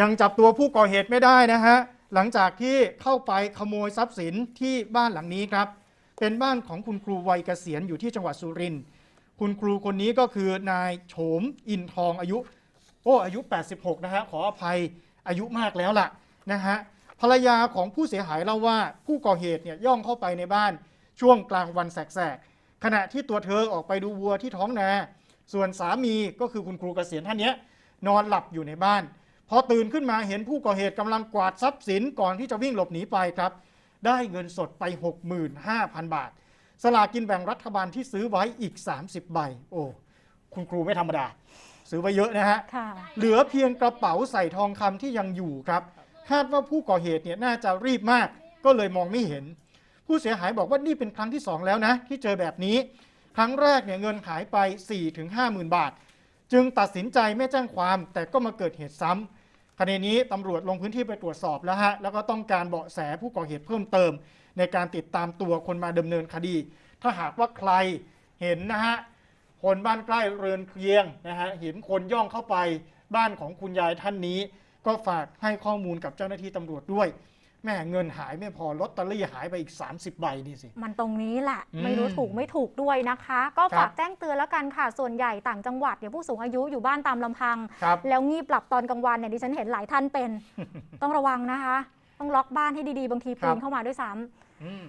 ยังจับตัวผู้ก่อเหตุไม่ได้นะฮะหลังจากที่เข้าไปขโมยทรัพย์สินที่บ้านหลังนี้ครับ เป็นบ้านของคุณครูวัยเกษียณอยู่ที่จังหวัดสุรินทร์คุณครูคนนี้ก็คือนายโฉมอินทองอายุโอ้อายุ 86 นะฮะขออภัยอายุมากแล้วล่ะนะฮะภรรยาของผู้เสียหายเล่าว่าผู้ก่อเหตุเนี่ยย่องเข้าไปในบ้านช่วงกลางวันแสกๆขณะที่ตัวเธอออกไปดูวัวที่ท้องนา ส่วนสามีก็คือคุณครูเกษียณท่านนี้นอนหลับอยู่ในบ้าน อตื่นขึ้นมาเห็นผู้ก่อเหตุกำลังกวาดทรัพย์สินก่อนที่จะวิ่งหลบหนีไปครับ ได้เงินสดไป 65,000 บาท สลากกินแบ่งรัฐบาลที่ซื้อไว้อีก 30 ใบ โอ้คุณครูไม่ธรรมดา ซื้อไว้เยอะนะฮะค่ะเหลือเพียงกระเป๋าใส่ทองคำที่ยังอยู่ครับคาดว่าผู้ก่อเหตุเนี่ยน่าจะรีบมาก ก็เลยมองไม่เห็น ผู้เสียหายบอกว่านี่เป็นครั้งที่สองแล้วนะ ที่เจอแบบนี้ ครั้งแรกเนี่ยเงินหายไป 4-5ถึง5 0,000 บาท จึงตัดสินใจไม่แจ้งความแต่ก็มาเกิดเหตุซ้ำ คดีนี้ตำรวจลงพื้นที่ไปตรวจสอบแล้วฮะแล้วก็ต้องการเบาะแสผู้ก่อเหตุเพิ่มเติม ในการติดตามตัวคนมาดำเนินคดี ถ้าหากว่าใครเห็นนะฮะคนบ้านใกล้เรือนเคียงนะฮะเห็นคนย่องเข้าไปบ้านของคุณยายท่านนี้ ก็ฝากให้ข้อมูลกับเจ้าหน้าที่ตำรวจด้วย แม่เงินหายไม่พอลอตเตอรี่หายไปอีก 30 ใบนี่สิ มันตรงนี้แหละ อืมไม่รู้ถูกไม่ถูกด้วยนะคะ ก็ครับฝากแจ้งเตือนแล้วกันค่ะ ส่วนใหญ่ต่างจังหวัดเนี่ยผู้สูงอายุอยู่บ้านตามลำพัง ครับ แล้วงีบหลับตอนกลางวันเนี่ยดิฉันเห็นหลายท่านเป็น ต้องระวังนะคะ ต้องล็อกบ้านให้ดีๆ บางทีครัปีบนเข้ามาด้วยซ้ำ อืม